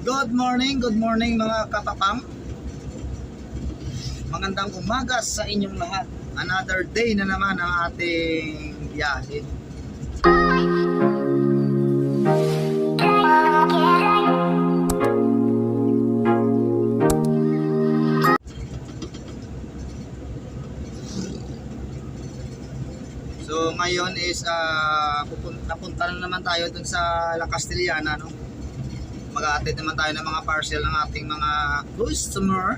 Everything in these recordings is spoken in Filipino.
Good morning, good morning mga kapapang. Magandang umaga sa inyong lahat. Another day na naman ang ating biyahe. So ngayon is uh, pupunta punta na naman tayo dun sa La Castellana no. Mag-aatid naman tayo ng mga parcel ng ating mga customer.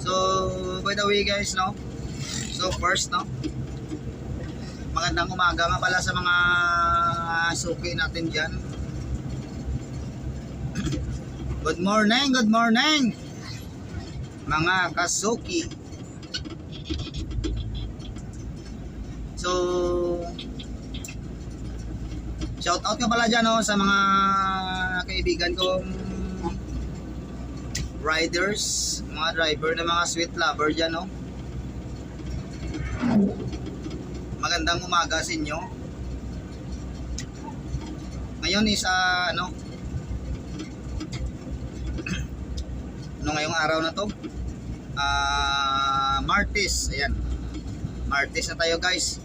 So by the way guys no. So first no. Magandang umaga nga pala sa mga suki natin diyan. Good morning, good morning. Mga kasuki. So, shout out ka pala dyan no, sa mga kaibigan kong riders, mga driver na mga sweet lover dyan no. Magandang umaga sa inyo. Ngayon is ah, ano ano ngayong araw na to? Ah, Martes, ayan. Martes na tayo guys.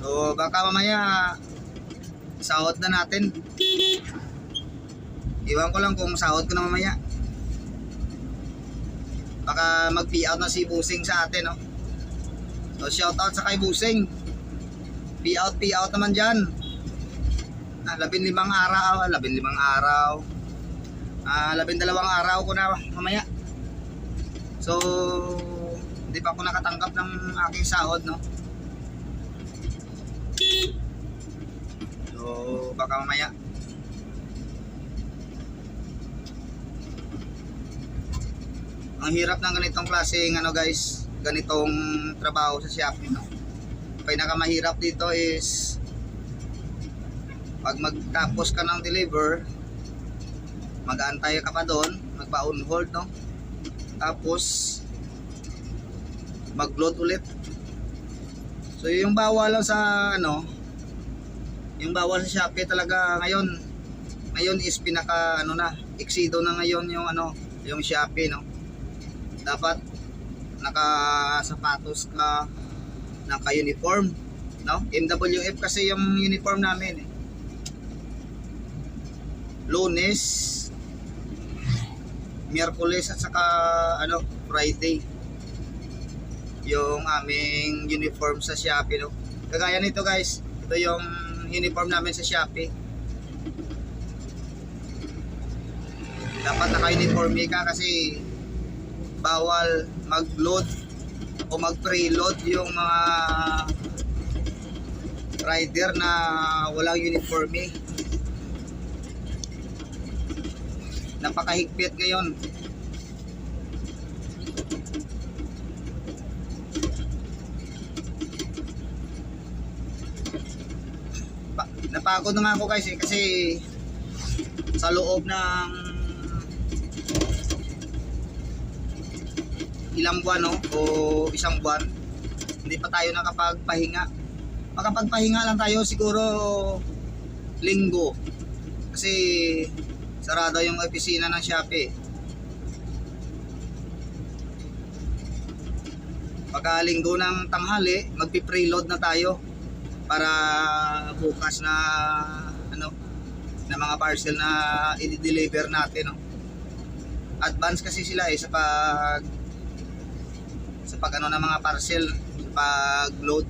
So baka mamaya sahod na natin. Iwan ko lang kung sahod ko na mamaya. Baka mag-payout na si Busing sa atin, no? So shout out sa kay Busing. Payout, payout naman dyan. Ah, labing limang araw, ah, labing limang araw. Ah, labing dalawang araw ko na mamaya. So, hindi pa ako nakatanggap ng aking sahod, no? So, baka mamaya. Ang hirap ng ganitong klaseng ano guys, ganitong trabaho sa Shopee, no? Pinakamahirap dito is pag magtapos ka ng deliver, mag-aantay ka pa doon, magpa-on hold, no? Tapos, mag-load ulit. So yung bawal lang sa ano, yung bawal sa Shopee talaga ngayon, ngayon is pinaka ano na, exido na ngayon yung ano, yung Shopee no. Dapat naka sapatos ka, naka uniform, no? MWF kasi yung uniform namin eh. Lunes, Miyerkules at saka ano, Friday yung aming uniform sa Shopee no. Kagaya nito guys, ito yung uniform namin sa Shopee. Dapat naka-uniform ka kasi bawal mag-load o mag-preload yung mga rider na walang uniform Napakahigpit ngayon. Napagod na nga ako guys eh, kasi sa loob ng ilang buwan no, o isang buwan hindi pa tayo nakapagpahinga. Makapagpahinga lang tayo siguro linggo. Kasi sarado yung opisina ng Shopee. Pagka linggo ng tanghali magpi-preload na tayo para bukas na ano na mga parcel na i-deliver natin no. Advance kasi sila eh sa pag sa pag ano ng mga parcel, pag load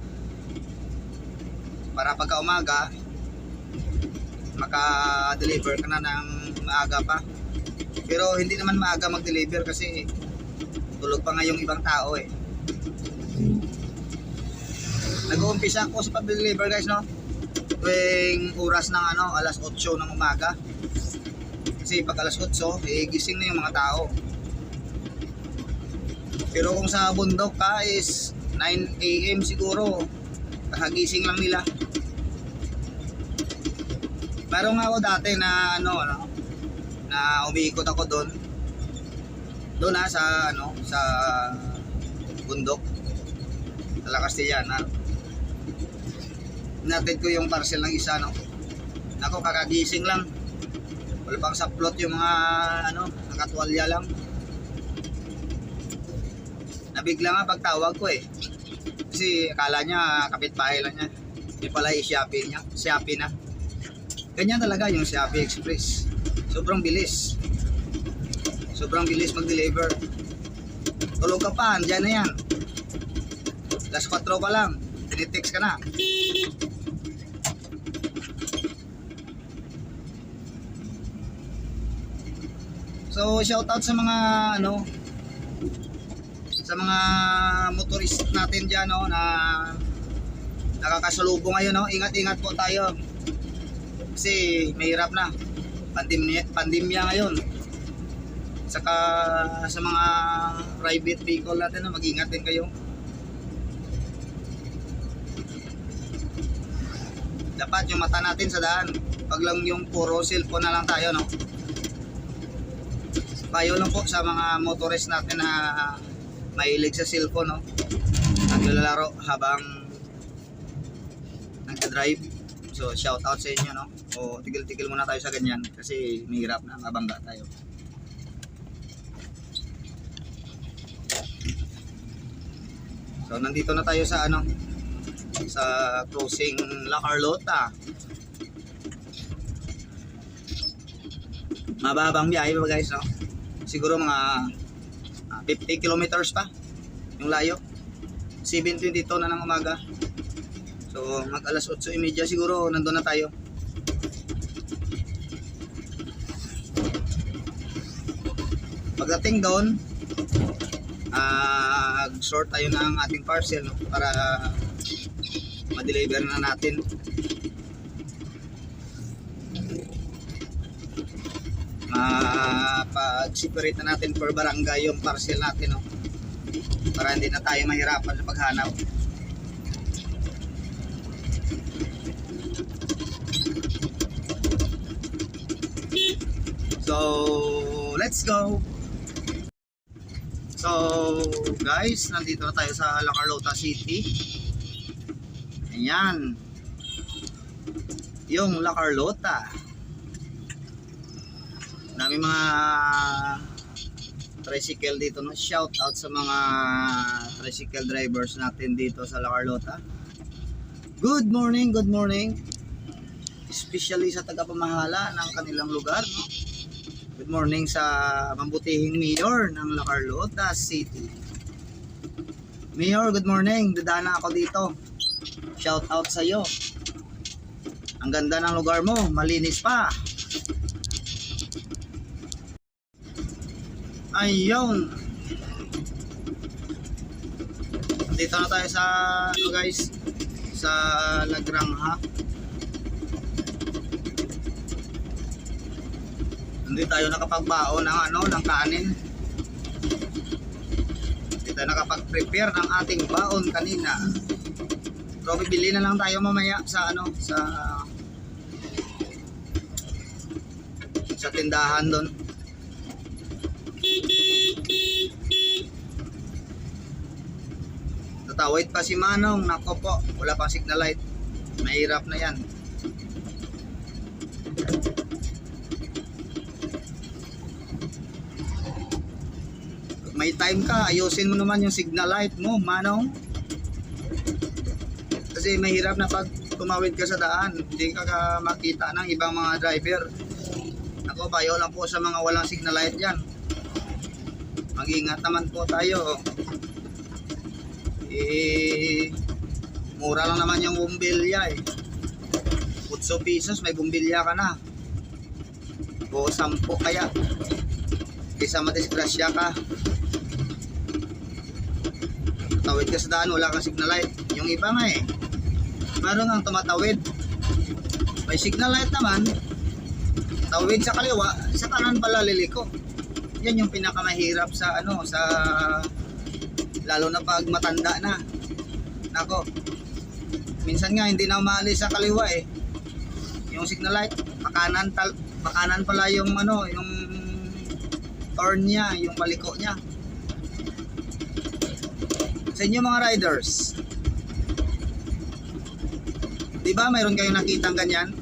para pagka umaga maka-deliver ka na ng maaga pa. Pero hindi naman maaga mag-deliver kasi tulog pa nga yung ibang tao eh. Nag-uumpisa ako sa pag-deliver guys no. Tuwing oras ng ano, alas 8 ng umaga. Kasi pag alas 8, eh, gising na yung mga tao. Pero kung sa bundok ka is 9 a.m. siguro, kagising lang nila. Meron nga ako dati na ano, ano na umiikot ako doon. Doon ha, sa ano, sa bundok. Sa La Castellana. Natid ko yung parcel ng isa, no. Ako, kakagising lang. Wala pang saplot yung mga ano, nakatwalya lang. Nabigla nga pagtawag ko eh. Kasi akala niya kapitbahay lang niya. Hindi pala i-Shopee niya. Shopee na. Ganyan talaga yung Shopee Express. Sobrang bilis. Sobrang bilis mag-deliver. Tulog ka pa, andyan na yan. Last 4 pa lang. Tinitext ka na. So, shoutout sa mga ano sa mga motorist natin diyan no na nakakasalubong ngayon no. Ingat-ingat po tayo. Kasi mahirap na. Pandemya, pandemya ngayon. Saka sa mga private vehicle natin no, mag-ingat din kayo. Dapat yung mata natin sa daan. Pag lang yung puro cellphone na lang tayo no payo lang po sa mga motorist natin na mahilig sa cellphone, no? Naglalaro habang nagda-drive. So, shout out sa inyo, no? O, tigil-tigil muna tayo sa ganyan kasi mahirap na mabangga tayo. So, nandito na tayo sa ano? Sa crossing La Carlota. Mababang biyahe pa guys, no? Siguro mga ah, 50 kilometers pa yung layo. 7.22 na ng umaga. So mag alas 8.30 siguro nandun na tayo. Pagdating doon ah sort tayo ng ating parcel no, para ma-deliver na natin mapag-separate na natin per barangay yung parcel natin no? para hindi na tayo mahirapan sa paghanap so let's go! So guys nandito na tayo sa La Carlota City. Ayan. Yung La Carlota dami mga tricycle dito no? Shout out sa mga tricycle drivers natin dito sa La Carlota. Good morning good morning. Especially sa tagapamahala ng kanilang lugar no? good morning sa mambutihing mayor ng La Carlota City. Mayor good morning. Dadana ako dito. Shout out sa iyo ang ganda ng lugar mo. Malinis pa Ayun. Dito na tayo sa ano guys, sa Lagrangha. Hindi tayo nakapagbaon ng ano, ng kanin. Hindi tayo nakapag-prepare ng ating baon kanina. So bibili na lang tayo mamaya sa ano, sa sa tindahan doon. Tatawid pa si Manong. Nako po, wala pang signal light. Mahirap na yan. Pag may time ka, ayusin mo naman yung signal light mo, Manong. Kasi mahirap na pag tumawid ka sa daan, hindi ka, makita ng ibang mga driver. Ako, bayo lang po sa mga walang signal light yan. Mag-ingat naman po tayo. Eh, mura lang naman yung bumbilya eh. 8 pesos, may bumbilya ka na. O 10 kaya. Kaysa madisgrasya ka. Tawid ka sa daan, wala kang signal light. Yung iba nga eh. Meron nga tumatawid. May signal light naman. Tawid sa kaliwa, sa kanan pala liliko. Yan yung pinakamahirap sa ano, sa lalo na pag matanda na. Nako. Minsan nga hindi na umaalis sa kaliwa eh. Yung signal light, pakanan tal pakanan pala yung ano, yung turn niya, yung paliko niya. Sa inyo mga riders, di ba mayroon kayong nakitang ganyan?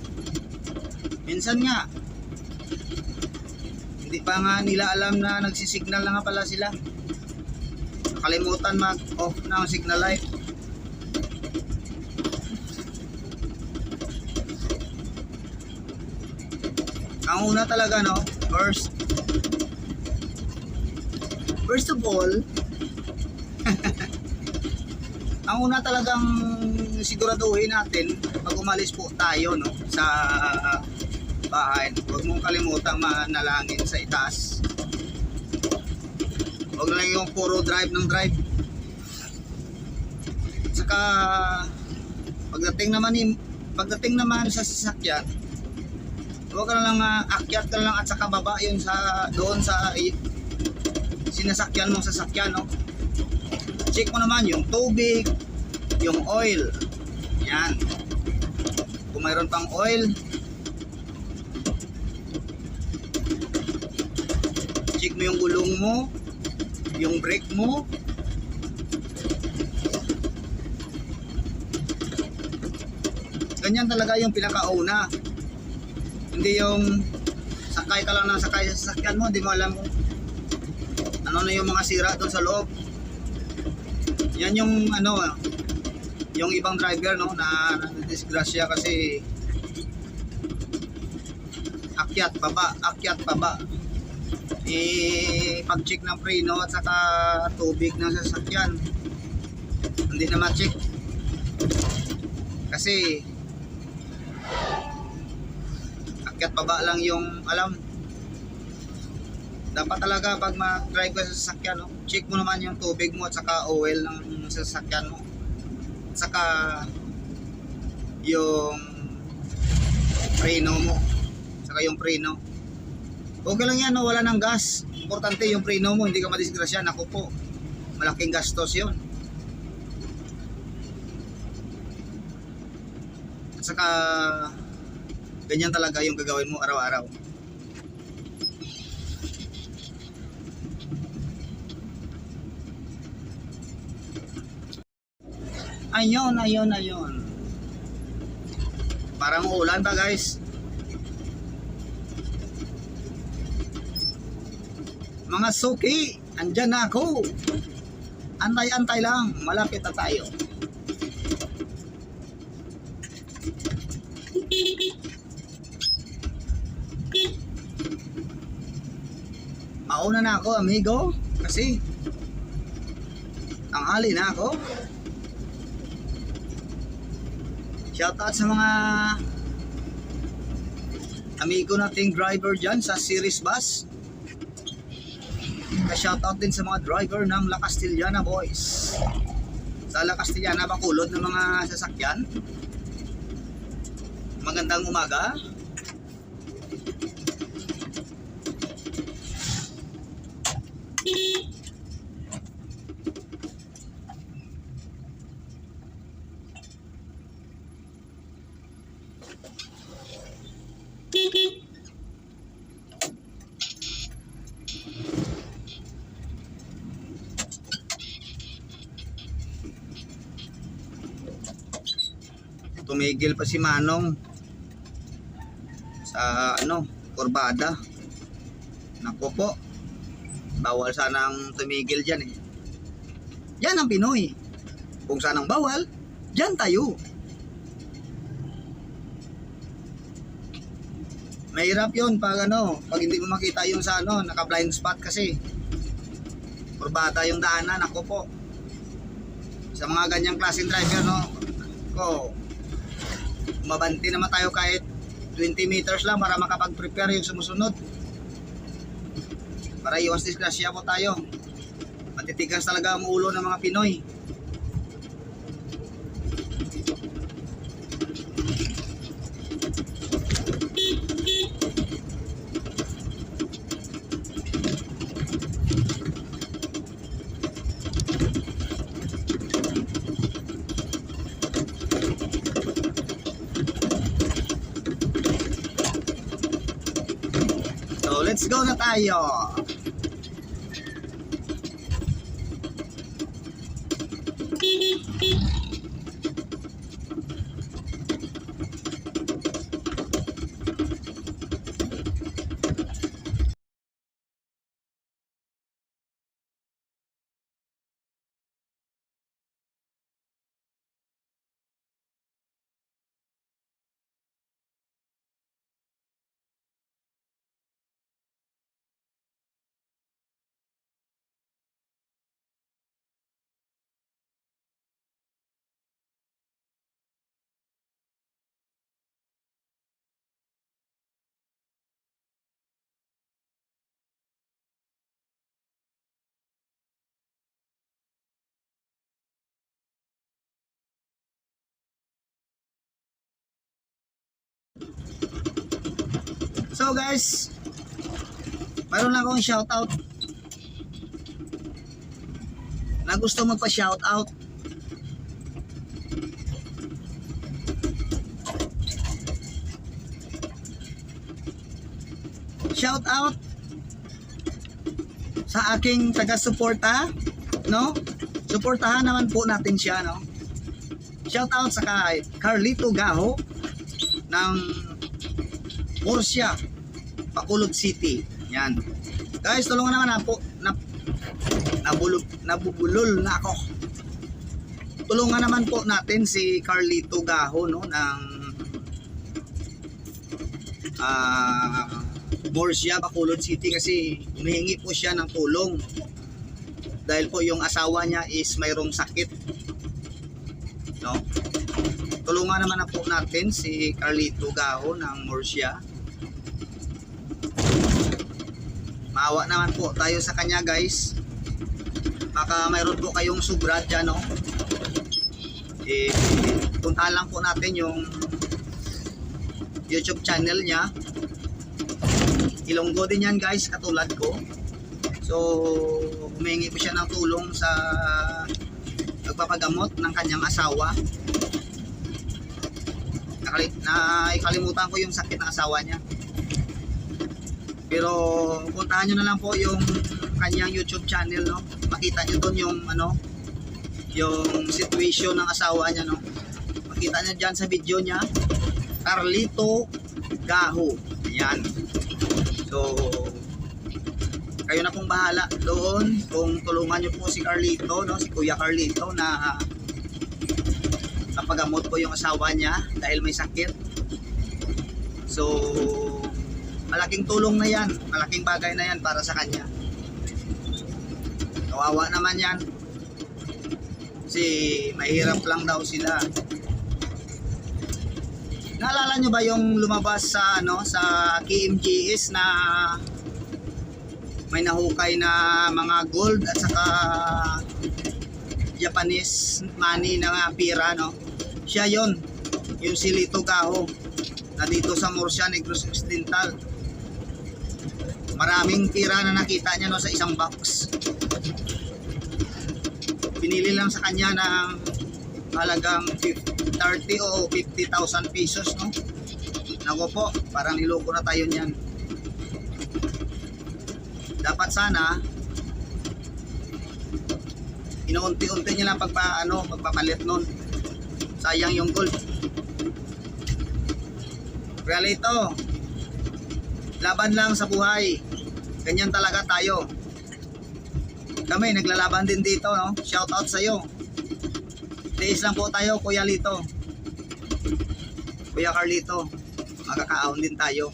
Minsan nga, pa nga nila alam na nagsisignal na nga pala sila. Nakalimutan mag-off ng signal light. Ang una talaga no, first First of all, ang una talagang siguraduhin natin pag umalis po tayo no sa bahay. Huwag mong kalimutang manalangin sa itaas. Huwag lang yung puro drive ng drive. Saka pagdating naman ni pagdating naman sa sasakyan, huwag ka lang ah, akyat ka lang at saka baba yun sa doon sa i- sinasakyan mong sasakyan no. Check mo naman yung tubig, yung oil. Yan. Kung mayroon pang oil, check mo yung gulong mo, yung brake mo. Ganyan talaga yung pinakauna. Hindi yung sakay ka lang ng sakay sa sasakyan mo, hindi mo alam kung ano na yung mga sira doon sa loob. Yan yung ano, yung ibang driver no na disgrasya kasi akyat baba, akyat baba. Eh, pag-check ng preno at saka tubig ng sasakyan. Hindi na ma-check. Kasi akyat baba lang yung alam. Dapat talaga pag mag-drive ka sa sasakyan, no, check mo naman yung tubig mo at saka oil ng sasakyan mo. At saka yung preno mo. Saka yung preno. Okay lang yan, no? wala ng gas. Importante yung preno mo, hindi ka madisgrasya. Naku po, malaking gastos yun. At saka, ganyan talaga yung gagawin mo araw-araw. Ayun, ayun, ayun. Parang ulan pa guys. Mga suki, andyan na ako. Antay-antay lang, malapit na tayo. Mauna na ako, amigo. Kasi, tanghali na ako. Shoutout sa mga amigo nating driver dyan sa Series Bus. Shoutout din sa mga driver ng La Castellana Boys. Sa La Castellana, bakulod ng mga sasakyan. Magandang umaga. Tumigil pa si Manong sa ano, kurbada. Nako po. Bawal sanang tumigil diyan eh. Yan ang Pinoy. Kung saan ang bawal, diyan tayo. Mahirap yun pag ano, pag hindi mo makita yung sa ano, naka blind spot kasi. Kurbada yung daanan, ako po. Sa mga ganyang klaseng driver, no, ko, mabanti naman tayo kahit 20 meters lang para makapag-prepare yung sumusunod. Para iwas disgrasya po tayo. Matitigas talaga ang ulo ng mga Pinoy. So, let's go na tayo. So guys, mayroon lang akong shoutout na gusto magpa-shoutout. Shoutout sa aking taga-suporta, no? Suportahan naman po natin siya, no? Shoutout sa kay Carlito Gaho ng Murcia, Bacolod City. Yan. Guys, tulungan naman na po na nabulol, nabubulol na ako. Tulungan naman po natin si Carlito Gaho no ng ah Murcia, Bacolod City kasi humihingi po siya ng tulong dahil po yung asawa niya is mayroong sakit no tulungan naman na po natin si Carlito Gaho ng Murcia maawa naman po tayo sa kanya guys. Baka mayroon po kayong subra dyan no? Eh, puntahan lang po natin yung YouTube channel niya. Ilonggo din yan guys katulad ko. So humingi po siya ng tulong sa nagpapagamot ng kanyang asawa. Nakali- naikalimutan ko yung sakit ng asawa niya pero puntahan nyo na lang po yung kanyang YouTube channel no? Makita nyo doon yung ano yung situation ng asawa niya no? Makita nyo dyan sa video niya Carlito Gaho. Yan so kayo na pong bahala doon kung tulungan nyo po si Carlito no? Si Kuya Carlito na napagamot po yung asawa niya dahil may sakit. So malaking tulong na yan. Malaking bagay na yan para sa kanya. Kawawa naman yan. Kasi mahirap lang daw sila. Naalala nyo ba yung lumabas sa ano sa KMGS na may nahukay na mga gold at saka Japanese money na pira no? Siya yon yung si Lito Gaho. Na dito sa Murcia Negros Occidental maraming pira na nakita niya no sa isang box. Pinili lang sa kanya ng halagang 50, 30 o 50,000 pesos no? Nako po parang niloko na tayo niyan. Dapat sana inuunti-unti niya lang pagpa, ano, pagpapalit nun. Sayang yung gold. Realito laban lang sa buhay ganyan talaga tayo. Kami naglalaban din dito no? shout out sa iyo tiis lang po tayo Kuya Lito. Kuya Carlito makakaahon din tayo.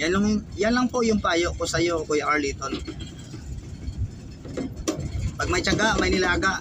Yan lang, yan lang po yung payo ko sa iyo Kuya Carlito no? pag may tiyaga may nilaga